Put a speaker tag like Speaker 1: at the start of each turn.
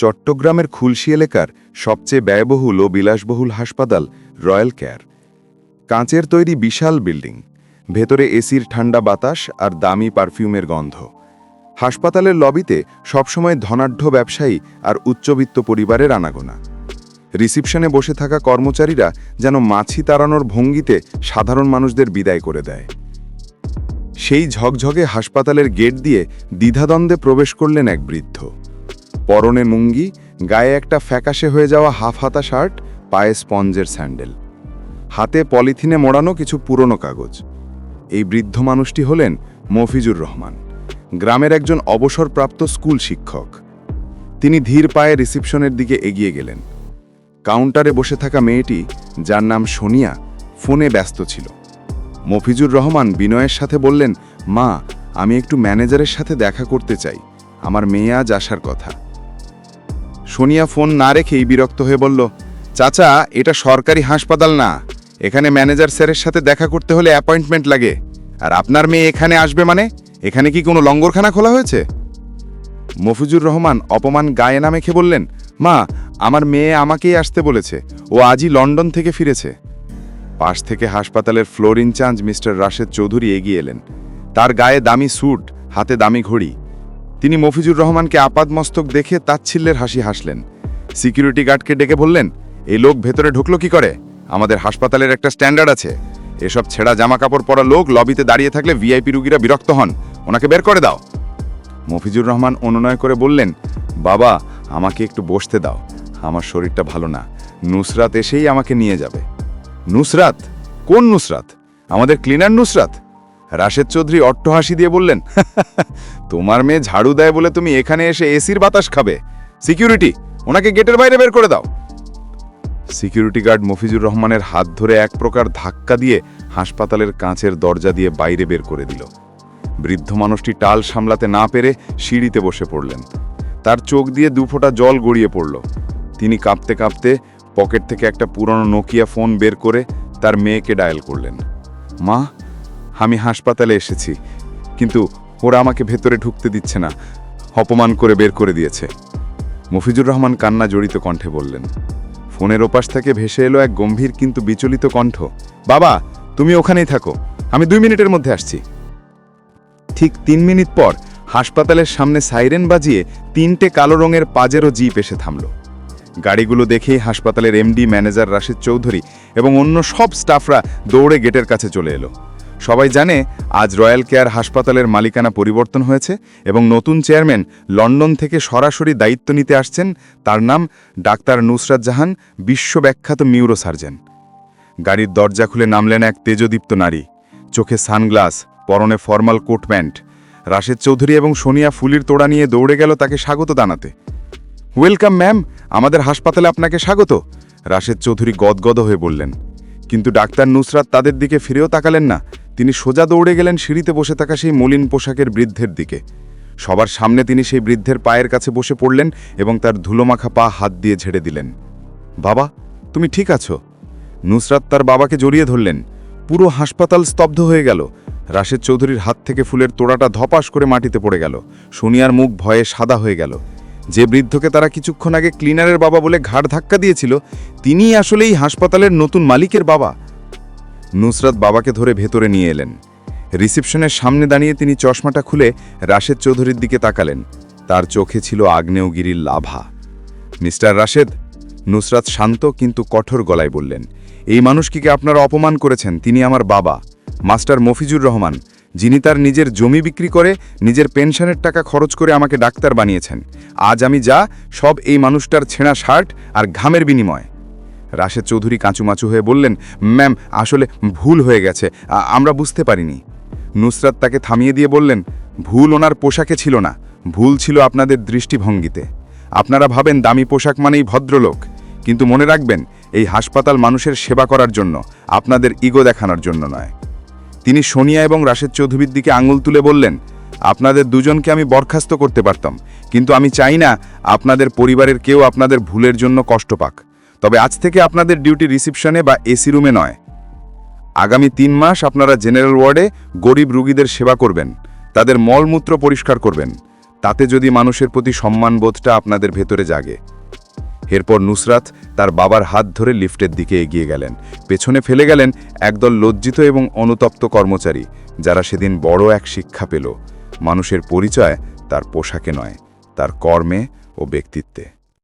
Speaker 1: চট্টগ্রামের খুলশি এলাকার সবচেয়ে ব্যয়বহুল ও বিলাসবহুল হাসপাতাল রয়্যাল কেয়ার। কাঁচের তৈরি বিশাল বিল্ডিং, ভেতরে এসির ঠান্ডা বাতাস আর দামি পারফিউমের গন্ধ। হাসপাতালের লবিতে সবসময় ধনাঢ্য ব্যবসায়ী আর উচ্চবিত্ত পরিবারের আনাগোনা। রিসিপশনে বসে থাকা কর্মচারীরা যেন মাছি তাড়ানোর ভঙ্গিতে সাধারণ মানুষদের বিদায় করে দেয়। সেই ঝকঝকে হাসপাতালের গেট দিয়ে দ্বিধাদ্বন্দ্বে প্রবেশ করলেন এক বৃদ্ধ। পরনে মুঙ্গি গায়ে একটা ফ্যাকাশে হয়ে যাওয়া হাফ হাতা শার্ট, পায়ে স্পঞ্জের স্যান্ডেল। হাতে পলিথিনে মোড়ানো কিছু পুরনো কাগজ। এই বৃদ্ধ মানুষটি হলেন মফিজুর রহমান, গ্রামের একজন অবসরপ্রাপ্ত স্কুল শিক্ষক। তিনি ধীর পায়ে রিসিপশনের দিকে এগিয়ে গেলেন। কাউন্টারে বসে থাকা মেয়েটি, যার নাম সোনিয়া, ফোনে ব্যস্ত ছিল। মফিজুর রহমান বিনয়ের সাথে বললেন, মা, আমি একটু ম্যানেজারের সাথে দেখা করতে চাই। আমার মেয়ে আজ আসার কথা। সোনিয়া ফোন না রেখেই বিরক্ত হয়ে বলল, চাচা, এটা সরকারি হাসপাতাল না। এখানে ম্যানেজার স্যারের সাথে দেখা করতে হলে অ্যাপয়েন্টমেন্ট লাগে। আর আপনার মেয়ে এখানে আসবে মানে? এখানে কি কোনো লঙ্গরখানা খোলা হয়েছে? মফিজুর রহমান অপমান গায়ে না মেখে বললেন, মা, আমার মেয়ে আমাকেই আসতে বলেছে। ও আজই লন্ডন থেকে ফিরেছে। পাশ থেকে হাসপাতালের floor incharge mister Rashed Chowdhury এগিয়ে এলেন। তার গায়ে দামি স্যুট, হাতে দামি ঘড়ি। তিনি মফিজুর রহমানকে আপাদমস্তক দেখে তাচ্ছিল্যের হাসি হাসলেন। সিকিউরিটি গার্ডকে ডেকে বললেন, এই লোক ভেতরে ঢুকলো কি করে? আমাদের হাসপাতালের একটা স্ট্যান্ডার্ড আছে। এসব ছেঁড়া জামা কাপড় পরা লোক লবিতে দাঁড়িয়ে থাকলে ভিআইপি রুগীরা বিরক্ত হন। ওনাকে বের করে দাও। মফিজুর রহমান অনুনয় করে বললেন, বাবা, আমাকে একটু বসতে দাও। আমার শরীরটা ভালো না। নুসরাত এসেই আমাকে নিয়ে যাবে। নুসরাত? কোন নুসরাত? আমাদের ক্লিনার নুসরাত? রাশেদ চৌধুরী অট্টহাসি দিয়ে বললেন, তোমার মেয়ে ঝাড়ু দেয় বলে তুমি এখানে এসে এসির বাতাস খাবে। সিকিউরিটি, ওনাকে গেটের বাইরে বের করে দাও। সিকিউরিটি গার্ড মফিজুর রহমানের হাত ধরে এক প্রকার ধাক্কা দিয়ে হাসপাতালের কাঁচের দরজা দিয়ে বাইরে বের করে দিল। বৃদ্ধ মানুষটি টাল সামলাতে না পেরে সিঁড়িতে বসে পড়লেন। তার চোখ দিয়ে দুফোঁটা জল গড়িয়ে পড়ল। তিনি কাঁপতে কাঁপতে পকেট থেকে একটা পুরনো নোকিয়া ফোন বের করে তার মেয়েকে ডায়াল করলেন। মা আমি হাসপাতালে এসেছি, কিন্তু ওরা আমাকে ভেতরে ঢুকতে দিচ্ছে না, অপমান করে বের করে দিয়েছে। মফিজুর রহমান কান্না জড়িত কণ্ঠে বললেন, ফোনের ওপাশ থেকে ভেসে এলো এক গম্ভীর কিন্তু বিচলিত কণ্ঠ, বাবা, তুমি ওখানেই থাকো, আমি দুই মিনিটের মধ্যে আসছি। ঠিক তিন মিনিট পর হাসপাতালের সামনে সাইরেন বাজিয়ে তিনটে কালো রঙের পাজেরও জিপ এসে থামল। গাড়িগুলো দেখেই হাসপাতালের এমডি ম্যানেজার রাশিদ চৌধুরী এবং অন্য সব স্টাফরা দৌড়ে গেটের কাছে চলে এলো। সবাই জানে আজ রয়্যাল কেয়ার হাসপাতালের মালিকানা পরিবর্তন হয়েছে এবং নতুন চেয়ারম্যান লন্ডন থেকে সরাসরি দায়িত্ব নিতে আসছেন। তার নাম ডাক্তার নুসরাত জাহান, বিশ্বব্যাখ্যাত নিউরো সার্জন গাড়ির দরজা খুলে নামলেন এক তেজদীপ্ত নারী। চোখে সানগ্লাস, পরনে formal coat pant. Rashed Chowdhury এবং সোনিয়া ফুলির তোড়া নিয়ে দৌড়ে গেল তাকে স্বাগত জানাতে ওয়েলকাম, ম্যাম। আমাদের হাসপাতালে আপনাকে স্বাগত। রাশেদ চৌধুরী গদগদ হয়ে বললেন। কিন্তু ডাক্তার নুসরাত তাদের দিকে ফিরেও তাকালেন না। তিনি সোজা দৌড়ে গেলেন সিঁড়িতে বসে থাকা সেই মলিন পোশাকের বৃদ্ধের দিকে। সবার সামনে তিনি সেই বৃদ্ধের পায়ের কাছে বসে পড়লেন এবং তার ধুলোমাখা পা হাত দিয়ে ঝেড়ে দিলেন। বাবা, তুমি ঠিক আছো? নুসরাত তার বাবাকে জড়িয়ে ধরলেন। পুরো হাসপাতাল স্তব্ধ হয়ে গেল। রাশেদ চৌধুরীর হাত থেকে ফুলের তোড়াটা ধপাস করে মাটিতে পড়ে গেল। সোনিয়ার মুখ ভয়ে সাদা হয়ে গেল। যে বৃদ্ধকে তারা কিছুক্ষণ আগে ক্লিনারের বাবা বলে ঘাড় ধাক্কা দিয়েছিল, তিনিই আসলেই হাসপাতালের নতুন মালিকের বাবা। নুসরাত বাবাকে ধরে ভেতরে নিয়ে এলেন। রিসেপশনের সামনে দাঁড়িয়ে তিনি চশমাটা খুলে রাশেদ চৌধুরীর দিকে তাকালেন। তার চোখে ছিল আগ্নেয়গিরির লাভা। মিস্টার রাশেদ, নুসরাত শান্ত কিন্তু কঠোর গলায় বললেন, এই মানুষটিকে আপনারা অপমান করেছেন? তিনি আমার বাবা, মাস্টার মফিজুর রহমান, যিনি তার নিজের জমি বিক্রি করে নিজের পেনশনের টাকা খরচ করে আমাকে ডাক্তার বানিয়েছেন। আজ আমি যা, সব এই মানুষটার ছেঁড়া শার্ট আর ঘামের বিনিময়। রাশেদ চৌধুরী কাঁচুমাচু হয়ে বললেন, ম্যাম, আসলে ভুল হয়ে গেছে। আমরা বুঝতে পারিনি। নুসরাত তাকে থামিয়ে দিয়ে বললেন, ভুল ওনার পোশাকে ছিল না। ভুল ছিল আপনাদের দৃষ্টিভঙ্গিতে। আপনারা ভাবেন দামি পোশাক মানেই ভদ্রলোক। কিন্তু মনে রাখবেন, এই হাসপাতাল মানুষের সেবা করার জন্য, আপনাদের ইগো দেখানোর জন্য নয়। তিনি সোনিয়া এবং রাশেদ চৌধুরীর দিকে আঙুল তুলে বললেন, আপনাদের দুজনকে আমি বরখাস্ত করতে পারতাম। কিন্তু আমি চাই না আপনাদের পরিবারের কেউ আপনাদের ভুলের জন্য কষ্ট পাক। তবে আজ থেকে আপনাদের ডিউটি রিসিপশনে বা এসি রুমে নয়। আগামী তিন মাস আপনারা জেনারেল ওয়ার্ডে গরিব রুগীদের সেবা করবেন, তাদের মলমূত্র পরিষ্কার করবেন, তাতে যদি মানুষের প্রতি সম্মানবোধটা আপনাদের ভেতরে জাগে। এরপর নুসরাত তার বাবার হাত ধরে লিফটের দিকে এগিয়ে গেলেন। পেছনে ফেলে গেলেন একদল লজ্জিত এবং অনুতপ্ত কর্মচারী, যারা সেদিন বড় এক শিক্ষা পেল। মানুষের পরিচয় তার পোশাকে নয়, তার কর্মে ও ব্যক্তিত্বে।